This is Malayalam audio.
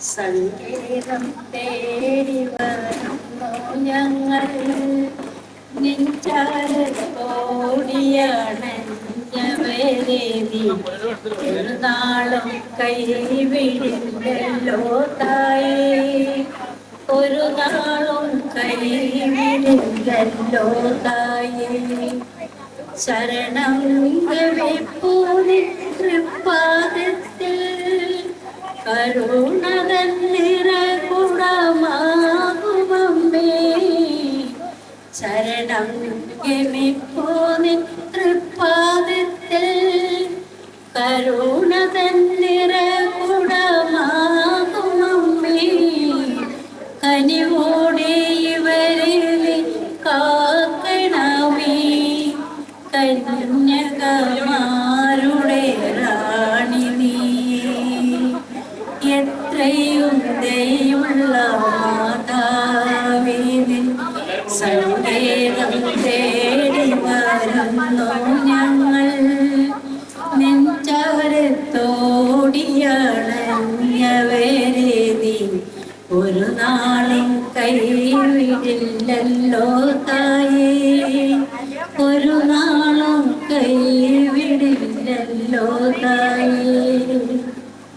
സങ്കേതം തേടി വരുന്നു ഞങ്ങൾ. കൈവിടില്ലല്ലോ തായേ. ഒരു നാളും കൈവിടില്ലല്ലോ തായേ. ശരണം ഗവിപ്പൂരി കരുണതൻ നിറകുടമാകുമമ്മേ ശരണം ഗമിപ്പൂനി തൃപ്പാദത്തിൽ. കരുണതൻ നിറകുടമാകുമമ്മേ കനിവോടെ ഇവരെ കാക്കണമേ. കന്യകമാരുടെ എത്രയും ദയുള്ള മാതാവിന് സങ്കേതം തേടി വരുന്നു ഞങ്ങൾ. നെഞ്ചാരത്തോടിയണഞ്ഞവരെ നീ ഒരു നാളും കൈവിടില്ലല്ലോ തായേ. ഒരു നാളും കൈവിടില്ലല്ലോ തായേ.